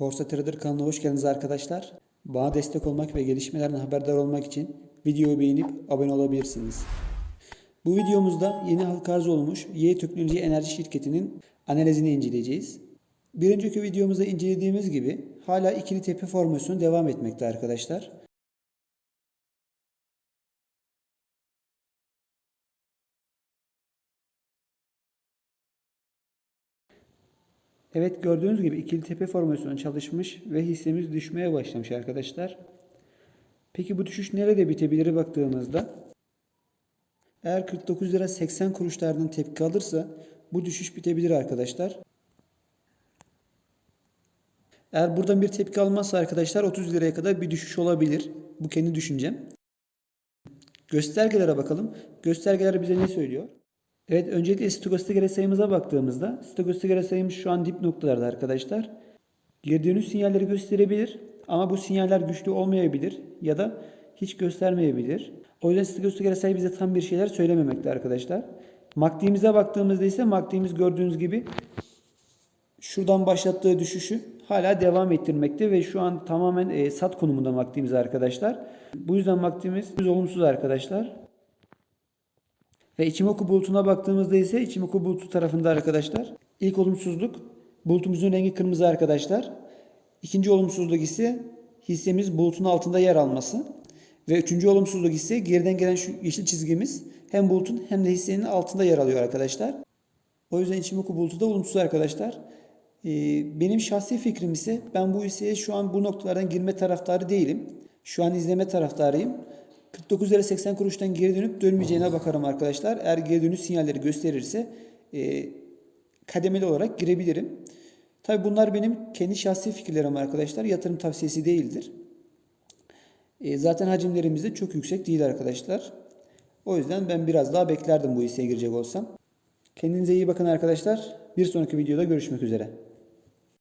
Borsa Trader kanalına hoş geldiniz arkadaşlar. Bana destek olmak ve gelişmelerden haberdar olmak için videoyu beğenip abone olabilirsiniz. Bu videomuzda yeni halka arz olmuş Y Teknoloji Enerji Şirketi'nin analizini inceleyeceğiz. Bir önceki videomuzda incelediğimiz gibi hala ikili tepe formasyonu devam etmekte arkadaşlar. Evet gördüğünüz gibi ikili tepe formasyonu çalışmış ve hissemiz düşmeye başlamış arkadaşlar. Peki bu düşüş nerede bitebilir baktığımızda eğer 49 lira 80 kuruşlardan tepki alırsa bu düşüş bitebilir arkadaşlar. Eğer buradan bir tepki almazsa arkadaşlar 30 liraya kadar bir düşüş olabilir. Bu kendi düşüncem. Göstergelere bakalım. Göstergeler bize ne söylüyor? Evet öncelikle stokastik göre sayımıza baktığımızda stokastik göre sayımız şu an dip noktalarda arkadaşlar. Dönüş sinyalleri gösterebilir ama bu sinyaller güçlü olmayabilir ya da hiç göstermeyebilir. O yüzden stokastik göre sayı bize tam bir şeyler söylememekte arkadaşlar. MACD'mize baktığımızda ise MACD'miz gördüğünüz gibi şuradan başlattığı düşüşü hala devam ettirmekte ve şu an tamamen e, sat konumunda MACD'miz arkadaşlar. Bu yüzden MACD'miz olumsuz arkadaşlar. Ve Ichimoku bulutuna baktığımızda ise Ichimoku bulutu tarafında arkadaşlar ilk olumsuzluk bulutumuzun rengi kırmızı arkadaşlar. İkinci olumsuzluk ise hissemiz bulutun altında yer alması. Ve üçüncü olumsuzluk ise geriden gelen şu yeşil çizgimiz hem bulutun hem de hissenin altında yer alıyor arkadaşlar. O yüzden Ichimoku bulutu da olumsuz arkadaşlar. Ee, benim şahsi fikrim ise ben bu hisseye şu an bu noktalardan girme taraftarı değilim. Şu an izleme taraftarıyım. 49 lira 80 kuruştan geri dönüp dönmeyeceğine bakarım arkadaşlar. Eğer geri dönüş sinyalleri gösterirse e, kademeli olarak girebilirim. Tabi bunlar benim kendi şahsi fikirlerim arkadaşlar. Yatırım tavsiyesi değildir. E, zaten hacimlerimiz de çok yüksek değil arkadaşlar. O yüzden ben biraz daha beklerdim bu hisseye girecek olsam. Kendinize iyi bakın arkadaşlar. Bir sonraki videoda görüşmek üzere.